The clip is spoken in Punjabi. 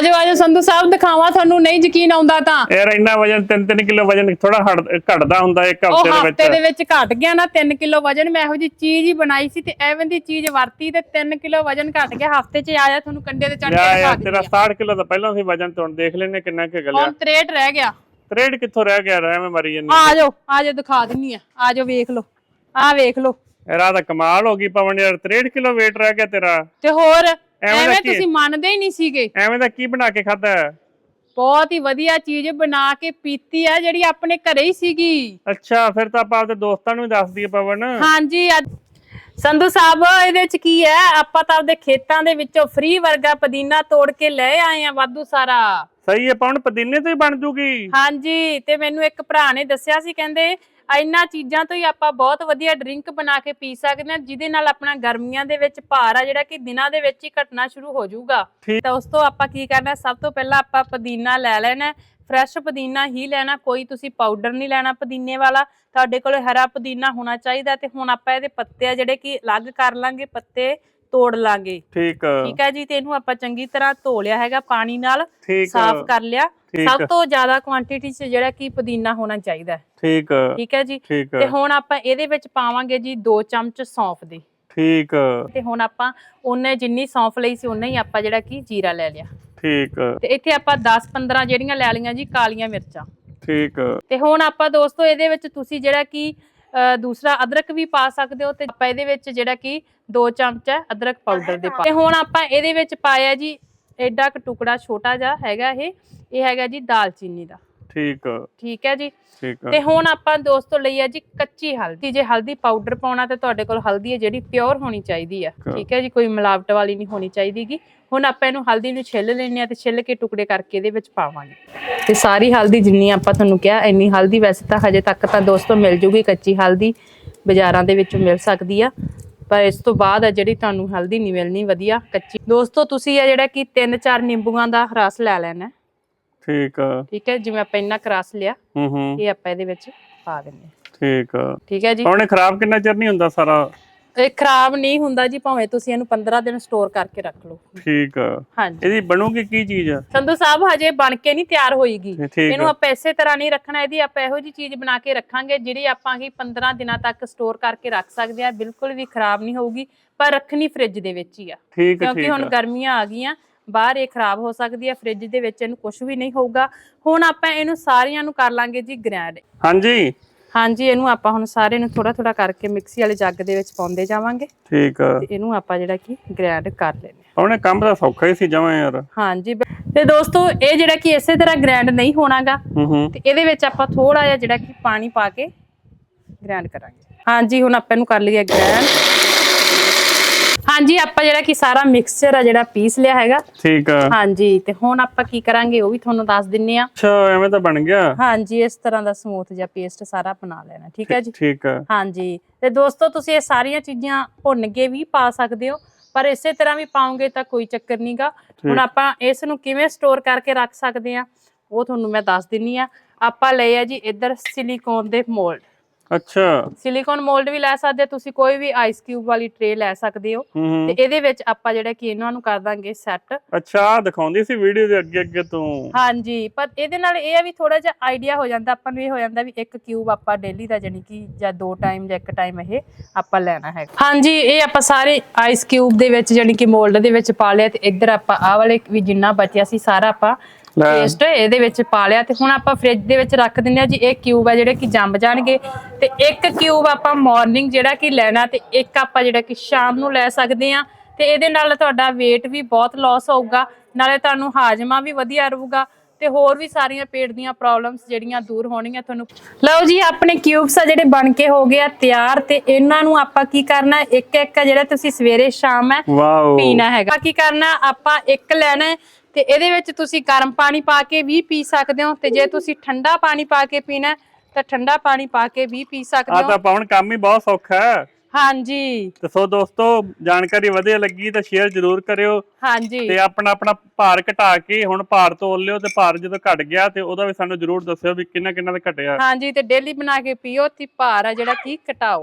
ਆਜੋ ਆਜੋ ਸੰਧੂ ਸਾਹਿਬ ਦਿਖਾਵਾਂ ਤੁਹਾਨੂੰ ਨਹੀਂ ਯਕੀਨ ਆਉਂਦਾ ਤਾਂ। ਯਾਰ ਇੰਨਾ ਵਜਨ 3-3 ਕਿਲੋ ਵਜਨ ਥੋੜਾ ਘਟਦਾ ਹੁੰਦਾ ਇੱਕ ਹਫ਼ਤੇ ਦੇ ਹਫ਼ਤੇ ਦੇ ਵਿੱਚ ਵਿੱਚ ਘਟ ਗਿਆ ਨਾ 3 ਕਿਲੋ ਵਜਨ ਮੈਂ ਇਹੋ ਜੀ ਚੀਜ਼ ਹੀ ਬਣਾਈ ਸੀ ਤੇ ਐਵੇਂ ਦੀ ਚੀਜ਼ ਵਰਤੀ ਤੇ 3 ਕਿਲੋ ਵਜਨ ਘਟ ਗਿਆ ਹਫ਼ਤੇ 'ਚ ਆਇਆ ਤੁਹਾਨੂੰ ਕੰਡੇ ਤੇ ਚੜ ਕੇ ਦਿਖਾ ਯਾਰ ਦਿੰਦੀ ਤੇਰਾ ਆ। 60 ਕਿਲੋ ਤਾਂ ਪਹਿਲਾਂ ਸੀ ਵਜਨ ਤੋਂ ਦੇਖ ਲੈਨੇ ਕਿੰਨਾ ਕਿ ਗਲਿਆ। ਹੁਣ 63 ਰਹਿ ਗਿਆ। ਤਰੇੜ ਕਿੱਥੋਂ ਰਹਿ ਗਿਆ ਰਹਿ ਮੈਂ ਮਰੀ ਜੰਨੀ ਆਜੋ ਆਜੋ ਦਿਖਾ ਦਿੰਨੀ ਆ। ਆਜੋ ਵੇਖ ਲਓ। ਆ ਵੇਖ ਲਓ। ਇਹਦਾ ਤਾਂ ਕਮਾਲ ਹੋ ਗਈ ਪਵਨ ਯਾਰ 63 ਕਿਲੋ weight ਰਹਿ ਗਿਆ ਤੇਰਾ। ਤੇ ਹੋਰ? ਦਾ ਐਵੇਂ ਕੀ? ਤੁਸੀਂ ਮੰਨਦੇ ਹੀ ਨਹੀਂ ਸੀਗੇ। ਐਵੇਂ ਦਾ ਕੀ ਬਣਾ ਕੇ ਖਾਦਾ ਬਹੁਤ ਹੀ ਵਧੀਆ ਚੀਜ਼ ਬਣਾ ਕੇ ਪੀਤੀ ਆ ਜਿਹੜੀ ਆਪਣੇ ਘਰੇ ਹੀ ਸੀਗੀ। ਅੱਛਾ ਫਿਰ ਤਾਂ ਆਪਾਂ ਆਪਦੇ ਦੋਸਤਾਂ ਨੂੰ ਵੀ ਦੱਸ ਦਈਏ ਪਵਨ। ਹਾਂਜੀ ਅੱਜ ਸੰਧੂ ਸਾਹਿਬ ਇਹਦੇ ਚ ਕੀ ਹੈ? ਆਪਾਂ ਤਾਂ ਆਪਦੇ ਖੇਤਾਂ ਦੇ ਵਿੱਚੋਂ ਫ੍ਰੀ ਵਰਗਾ ਪੁਦੀਨਾ ਤੋੜ ਕੇ ਲੈ ਆਏ ਆ ਵਾਧੂ ਸਾਰਾ। ਸਹੀ ਹੈ ਪਵਨ ਪਦੀਨੇ ਤੋਂ ਹੀ ਬਣ ਜੂਗੀ। ਹਾਂਜੀ ਤੇ ਮੈਨੂੰ ਇੱਕ ਭਰਾ ਨੇ ਦੱਸਿਆ ਸੀ ਕਹਿੰਦੇ ਇਹਨਾਂ ਚੀਜ਼ਾਂ ਤੋਂ ਹੀ ਆਪਾਂ ਬਹੁਤ ਵਧੀਆ ਡਰਿੰਕ ਬਣਾ ਕੇ ਪੀ ਸਕਦੇ ਹਾਂ ਜਿਹਦੇ ਨਾਲ ਆਪਣਾ ਗਰਮੀਆਂ ਦੇ ਵਿੱਚ ਭਾਰ ਆ ਜਿਹੜਾ ਕਿ ਦਿਨਾਂ ਦੇ ਵਿੱਚ ਹੀ ਘਟਣਾ ਸ਼ੁਰੂ ਹੋ ਜਾਊਗਾ। ਤਾਂ ਉਸ ਤੋਂ ਆਪਾਂ ਕੀ ਕਰਨਾ ਸਭ ਤੋਂ ਪਹਿਲਾਂ ਆਪਾਂ ਪੁਦੀਨਾ ਲੈ ਲੈਣਾ ਫਰੈਸ਼ ਪੁਦੀਨਾ ਹੀ ਲੈਣਾ ਕੋਈ ਤੁਸੀਂ ਪਾਊਡਰ ਨਹੀਂ ਲੈਣਾ ਪੁਦੀਨੇ ਵਾਲਾ ਤੁਹਾਡੇ ਕੋਲ ਹਰਾ ਪੁਦੀਨਾ ਹੋਣਾ ਚਾਹੀਦਾ ਤੇ ਹੁਣ ਆਪਾਂ ਇਹਦੇ ਪੱਤੇ ਆ ਜਿਹੜੇ ਕਿ ਅਲੱਗ ਕਰ ਲਾਂਗੇ ਪੱਤੇ ਤੋੜ ਲਾਂਗੇ। ਠੀਕ। ਠੀਕ ਹੈ ਜੀ ਤੇ ਇਹਨੂੰ ਆਪਾਂ ਚੰਗੀ ਤਰ੍ਹਾਂ ਧੋ ਲਿਆ ਹੈਗਾ ਪਾਣੀ ਨਾਲ ਸਾਫ਼ ਕਰ ਲਿਆ। ਸਭ ਤੋਂ ਜ਼ਿਆਦਾ ਕੁਆਂਟੀਟੀ 'ਚ ਜਿਹੜਾ ਕਿ ਪੁਦੀਨਾ ਹੋਣਾ ਚਾਹੀਦਾ ਠੀਕ। ਠੀਕ ਹੈ ਜੀ। ਤੇ ਹੁਣ ਆਪਾਂ ਇਹਦੇ ਵਿੱਚ ਪਾਵਾਂਗੇ ਜੀ 2 ਚਮਚ ਸੌਂਫ ਦੇ। ਠੀਕ। ਤੇ ਹੁਣ ਆਪਾਂ ਉਹਨੇ ਜਿੰਨੀ ਸੌਂਫ ਲਈ ਸੀ ਉਨਾ ਹੀ ਆਪਾਂ ਜਿਹੜਾ ਕਿ ਜੀਰਾ ਲੈ ਲਿਆ। ਠੀਕ। ਤੇ ਇੱਥੇ ਆਪਾਂ 10-15 ਜਿਹੜੀਆਂ ਲੈ ਲਈਆਂ ਜੀ ਕਾਲੀਆਂ ਮਿਰਚਾਂ। ਠੀਕ। ਤੇ ਹੁਣ ਆਪਾਂ ਦੋਸਤੋ ਇਹਦੇ ਵਿੱਚ ਤੁਸੀਂ ਜਿਹੜਾ ਕਿ ਦੂਸਰਾ ਅਦਰਕ ਵੀ ਪਾ ਸਕਦੇ ਹੋ ਤੇ ਆਪਾਂ ਇਹਦੇ ਵਿੱਚ ਜਿਹੜਾ ਕਿ 2 ਚਮਚ ਹੈ ਅਦਰਕ ਪਾਊਡਰ ਦੇ ਪਾ ਤੇ ਹੁਣ ਆਪਾਂ ਇਹਦੇ ਵਿੱਚ ਪਾਇਆ ਜੀ ਐਡਾ ਕ ਟੁਕੜਾ ਛੋਟਾ ਜਿਹਾ ਹੈਗਾ ਇਹ ਇਹ ਹੈਗਾ ਜੀ ਦਾਲਚੀਨੀ ਦਾ। ਠੀਕ ਠੀਕ ਹੈ ਜੀ। ਠੀਕ ਤੇ ਹੁਣ ਆਪਾਂ ਦੋਸਤੋ ਲਈ ਆ ਜੀ ਕੱਚੀ ਹਲਦੀ। ਜੇ ਹਲਦੀ ਪਾਊਡਰ ਪਾਉਣਾ ਤੇ ਤੁਹਾਡੇ ਕੋਲ ਹਲਦੀ ਹੈ ਜਿਹੜੀ ਪਿਓਰ ਹੋਣੀ ਚਾਹੀਦੀ ਆ। ਹਾਂ। ਠੀਕ ਹੈ ਜੀ ਕੋਈ ਮਿਲਾਵਟ ਵਾਲੀ ਨਹੀਂ ਹੋਣੀ ਚਾਹੀਦੀਗੀ। ਹੁਣ ਆਪਾਂ ਇਹਨੂੰ ਹਲਦੀ ਨੂੰ ਛਿੱਲ ਲੈਣੇ ਆ ਤੇ ਛਿੱਲ ਕੇ ਟੁਕੜੇ ਕਰਕੇ ਇਹਦੇ ਵਿੱਚ ਪਾਵਾਂਗੇ। ਤੇ ਸਾਰੀ ਹਲਦੀ ਜਿੰਨੀ ਆਪਾਂ ਤੁਹਾਨੂੰ ਕਿਹਾ ਇੰਨੀ ਹਲਦੀ ਵੈਸੇ ਤਾਂ ਹਜੇ ਤੱਕ ਤਾਂ ਦੋਸਤੋ ਮਿਲ ਜੂਗੀ ਕੱਚੀ ਹਲਦੀ ਬਾਜ਼ਾਰਾਂ ਦੇ ਵਿੱਚੋਂ ਮਿਲ ਸਕਦੀ ਆ। ਪਰ ਇਸ ਤੋਂ ਬਾਅਦ ਆ ਜਿਹੜੀ ਤੁਹਾਨੂੰ ਹਲਦੀ ਨਹੀਂ ਮਿਲਣੀ ਵਧੀਆ ਕੱਚੀ। ਦੋਸਤੋ ਤੁਸੀਂ ਆ ਜਿਹੜਾ ਕਿ 3-4 ਨਿੰਬੂਆਂ ਦਾ ਰਸ ਲੈ ਲੈਣਾ ਠੀਕ ਠੀਕ ਹੈ ਜਿਵੇਂ ਆਪਾਂ ਇੰਨਾ ਕੁ ਰਸ ਲਿਆ ਹੂੰ ਹੂੰ। ਇਹ ਆਪਾਂ ਇਹਦੇ ਵਿੱਚ ਪਾ ਦਿੰਦੇ ਹਾਂ। ਠੀਕ ਠੀਕ ਹੈ ਜੀ। ਇਹ ਖਰਾਬ ਕਿੰਨਾ ਚਿਰ ਨਹੀਂ ਹੁੰਦਾ ਸਾਰਾ? ਇਹ ਖਰਾਬ ਨਹੀਂ ਹੁੰਦਾ ਜੀ ਭਾਵੇਂ ਤੁਸੀਂ ਇਹਨੂੰ 15 ਦਿਨ ਸਟੋਰ ਕਰਕੇ ਰੱਖ ਲਓ। ਠੀਕ ਹਾਂਜੀ। ਇਹਦੀ ਬਣੂਗੀ ਕੀ ਚੀਜ਼? ਆ ਸੰਧੂ ਸਾਹਿਬ ਹਜੇ ਬਣ ਕੇ ਨਹੀਂ ਤਿਆਰ ਹੋਏਗੀ ਇਹਨੂੰ ਆ। ਆਪਾਂ ਇਸੇ ਤਰ੍ਹਾਂ ਨਹੀਂ ਰੱਖਣਾ ਇਹਦੀ ਆਪਾਂ ਇਹੋ ਜੀ ਚੀਜ਼ ਬਣਾ ਕੇ ਰੱਖਾਂਗੇ ਜਿਹੜੀ ਆਪਾਂ ਹੀ 15 ਦਿਨਾਂ ਤੱਕ ਸਟੋਰ ਕਰਕੇ ਰੱਖ ਸਕਦੇ ਆ ਬਿਲਕੁਲ ਵੀ ਖਰਾਬ ਨਹੀਂ ਹੋਊਗੀ ਪਰ ਰੱਖਣੀ ਫ੍ਰਿਜ ਦੇ ਵਿੱਚ ਹੀ ਆ। ਕਿਉਂਕਿ ਹੁਣ ਆ। ਗਰਮੀਆਂ ਆ ਗਈਆਂ ਬਾਹਰ ਇਹ ਖਰਾਬ ਹੋ ਸਕਦੀ ਹੈ ਫ੍ਰਿਜ ਦੇ ਵਿੱਚ ਇਹਨੂੰ ਕੁਝ ਵੀ ਨਹੀਂ ਹੋਊਗਾ। ਹੁਣ ਆਪਾਂ ਇਹਨੂੰ ਸਾਰੀਆਂ ਨੂੰ ਕਰ ਲਾਂਗੇ ਜੀ ਗ੍ਰੈਂਡ ਹਾਂਜੀ। ਹਾਂਜੀ ਇਹਨੂੰ ਆਪਾਂ ਹੁਣ ਸਾਰੇ ਨੂੰ ਥੋੜਾ ਥੋੜਾ ਕਰਕੇ ਮਿਕਸੀ ਵਾਲੇ ਜੱਗ ਦੇ ਵਿੱਚ ਪਾਉਂਦੇ ਜਾਵਾਂਗੇ। ਠੀਕ ਆ। ਤੇ ਇਹਨੂੰ ਆਪਾਂ ਜਿਹੜਾ ਕਿ ਗ੍ਰੈਂਡ ਕਰ ਪਵਨ ਇਹ ਕੰਮ ਤਾਂ ਸੌਖਾ ਹੀ ਸੀ ਜਮਾਂ ਯਾਰ। ਹਾਂਜੀ ਤੇ ਦੋਸਤੋ ਇਹ ਜਿਹੜਾ ਕਿ ਇਸੇ ਤਰ੍ਹਾਂ ਗ੍ਰੈਂਡ ਨਹੀਂ ਹੋਣਾਗਾ। ਤੇ ਇਹਦੇ ਵਿੱਚ ਆਪਾਂ ਥੋੜਾ ਜਿਹਾ ਜਿਹੜਾ ਕਿ ਪਾਣੀ ਪਾ ਕੇ ਗ੍ਰੈਂਡ ਕਰਾਂਗੇ। ਹਾਂਜੀ ਹੁਣ ਆਪਾਂ ਇਹਨੂੰ ਕਰ ਲਈਏ ਗ੍ਰੈਂਡ ਹਾਂਜੀ ਆਪਾਂ ਜਿਹੜਾ ਕਿ ਸਾਰਾ ਮਿਕਸਚਰ ਆ ਜਿਹੜਾ ਪੀਸ ਲਿਆ ਹੈਗਾ। ਠੀਕ ਆ। ਹਾਂਜੀ ਤੇ ਹੁਣ ਆਪਾਂ ਕੀ ਕਰਾਂਗੇ ਉਹ ਵੀ ਤੁਹਾਨੂੰ ਦੱਸ ਦਿੰਨੇ ਆ। ਅੱਛਾ ਐਵੇਂ ਤਾਂ ਬਣ ਗਿਆ। ਹਾਂਜੀ ਇਸ ਤਰ੍ਹਾਂ ਦਾ ਸਮੂਥ ਜਿਹਾ ਪੇਸਟ ਸਾਰਾ ਬਣਾ ਲੈਣਾ ਠੀਕ ਹੈ ਜੀ? ਠੀਕ ਆ। ਹਾਂਜੀ ਤੇ ਦੋਸਤੋ ਤੁਸੀਂ ਇਹ ਸਾਰੀਆਂ ਚੀਜ਼ਾਂ ਭੁੰਨ ਕੇ ਵੀ ਪਾ ਸਕਦੇ ਹੋ ਪਰ ਇਸੇ ਤਰ੍ਹਾਂ ਵੀ ਪਾਉਂਗੇ ਤਾਂ ਕੋਈ ਚੱਕਰ ਨਹੀਂਗਾ ਹੁਣ ਆਪਾਂ ਇਸ ਨੂੰ ਕਿਵੇਂ ਸਟੋਰ ਕਰਕੇ ਰੱਖ ਸਕਦੇ ਆ ਉਹ ਤੁਹਾਨੂੰ ਮੈਂ ਦੱਸ ਦਿੰਨੀ ਆ। ਆਪਾਂ ਲਏ ਆ ਜੀ ਇੱਧਰ ਸਿਲੀਕੋਨ ਦੇ ਮੋਲਡ ਅੱਛਾ। ਸਿਲੀਕੋਨ ਮੋਲਡ ਵੀ ਲੈ ਸਕਦੇ ਤੁਸੀਂ ਕੋਈ ਵੀ ਆਈਸ ਕਿਊਬ ਵਾਲੀ ਟ੍ਰੇ ਲੈ ਸਕਦੇ ਹੋ। ਤੇ ਇਹਦੇ ਵਿੱਚ ਆਪਾਂ ਜਿਹੜਾ ਕਿ ਇਹਨਾਂ ਨੂੰ ਕਰ ਦਾਂਗੇ ਸੈੱਟ ਅੱਛਾ ਦਿਖਾਉਂਦੀ ਸੀ ਵੀਡੀਓ ਦੇ ਅੱਗੇ ਅੱਗੇ ਤੋਂ। ਹਾਂਜੀ ਪਰ ਇਹਦੇ ਨਾਲ ਇਹ ਆ ਵੀ ਥੋੜਾ ਜਿਹਾ ਆਈਡੀਆ ਹੋ ਜਾਂਦਾ ਆਪਾਂ ਨੂੰ ਇਹ ਹੋ ਜਾਂਦਾ ਵੀ ਇੱਕ ਕਿਊਬ ਆਪਾਂ ਡੇਲੀ ਦਾ ਜਾਨੀ ਕਿ ਜਾਂ ਦੋ ਟਾਈਮ ਜਾਂ ਇੱਕ ਟਾਈਮ ਇਹ ਆਪਾਂ ਲੈਣਾ ਹੈ ਹਾਂਜੀ ਇਹ ਆਪਾਂ ਸਾਰੇ ਆਈਸ ਕਿਊਬ ਦੇ ਵਿੱਚ ਜਾਨੀ ਕਿ ਮੋਲਡ ਦੇ ਵਿੱਚ ਪਾ ਲਿਆ ਤੇ ਇੱਧਰ ਆਪਾਂ ਆਹ ਵਾਲੇ ਵੀ ਜਿੰਨਾ ਬਚਿਆ ਸੀ ਸਾਰਾ ਆਪਾਂ। ਪੇਸਟ ਇਹਦੇ ਵਿੱਚ ਪਾ ਲਿਆ ਤੇ ਹੁਣ ਆਪਾਂ ਫ੍ਰਿਜ ਦੇ ਵਿੱਚ ਰੱਖ ਦਿੰਦੇ ਆ ਜੀ ਇਹ ਕਿਊਬ ਆ ਜਿਹੜੇ ਕਿ ਜੰਮ ਜਾਣਗੇ। ਤੇ ਇੱਕ ਕਿਊਬ ਆਪਾਂ ਮਾਰਨਿੰਗ ਜਿਹੜਾ ਕਿ ਲੈਣਾ ਤੇ ਇੱਕ ਆਪਾਂ ਜਿਹੜਾ ਕਿ ਸ਼ਾਮ ਨੂੰ ਲੈ ਸਕਦੇ ਆ ਤੇ ਇਹਦੇ ਨਾਲ ਤੁਹਾਡਾ weight ਵੀ ਬਹੁਤ ਲਾਸ ਹੋਊਗਾ ਨਾਲੇ ਤੁਹਾਨੂੰ ਹਾਜ਼ਮਾ ਵੀ ਵਧੀਆ ਰਹੂਗਾ ਤੇ ਹੋਰ ਵੀ ਸਾਰੀਆਂ ਪੇਟ ਦੀਆਂ ਪ੍ਰੋਬਲਮਸ ਜਿਹੜੀਆਂ ਦੂਰ ਹੋਣਗੀਆਂ ਤੁਹਾਨੂੰ। ਲਓ ਜੀ ਆਪਣੇ ਕਿਊਬਸ ਆ ਜਿਹੜੇ ਬਣ ਕੇ ਹੋ ਗਏ ਆ ਤਿਆਰ ਤੇ ਇਹਨਾਂ ਨੂੰ ਆਪਾਂ ਕੀ ਕਰਨਾ? ਇੱਕ ਇੱਕ ਜਿਹੜਾ ਤੁਸੀਂ ਸਵੇਰੇ ਸ਼ਾਮ ਹੈ ਪੀਣਾ ਹੈਗਾ। ਕੀ ਕਰਨਾ ਆਪਾਂ ਇੱਕ ਲੈਣਾ ਤੇ ਇਹਦੇ ਵਿੱਚ ਤੁਸੀਂ ਗਰਮ ਪਾਣੀ ਪਾ ਕੇ ਵੀ ਪੀ ਸਕਦੇ ਹੋ ਤੇ ਜੇ ਤੁਸੀਂ ਠੰਡਾ ਪਾਣੀ ਪਾ ਕੇ ਪੀਣਾ ਤਾਂ ਠੰਡਾ ਪਾਣੀ ਪਾ ਕੇ ਵੀ ਪੀ ਆ ਸਕਦੇ ਤਾਂ ਹੋ। ਪਵਨ ਕੰਮ ਹੀ ਬਹੁਤ ਸੌਖਾ ਹੈ। ਹਾਂਜੀ। ਤੇ ਸੋ ਦੋਸਤੋ ਜਾਣਕਾਰੀ ਵਧੀਆ ਲੱਗੀ ਤਾਂ ਸ਼ੇਅਰ ਜ਼ਰੂਰ ਕਰਿਓ। ਹਾਂਜੀ। ਤੇ ਆਪਣਾ ਆਪਣਾ ਭਾਰ ਘਟਾ ਕੇ ਹੁਣ ਭਾਰ ਤੋਲ ਲਿਓ ਤੇ ਭਾਰ ਜਦੋਂ ਘਟ ਗਿਆ ਤੇ ਉਹਦਾ ਵੀ ਸਾਨੂੰ ਜ਼ਰੂਰ ਦੱਸਿਓ ਵੀ ਕਿੰਨਾ ਕਿੰਨਾ ਦਾ ਘਟਿਆ। ਹਾਂਜੀ ਤੇ ਡੇਲੀ ਬਣਾ ਕੇ ਪੀਓ ਤੇ ਭਾਰ ਆ ਜਿਹੜਾ ਕੀ ਘਟਾਓ।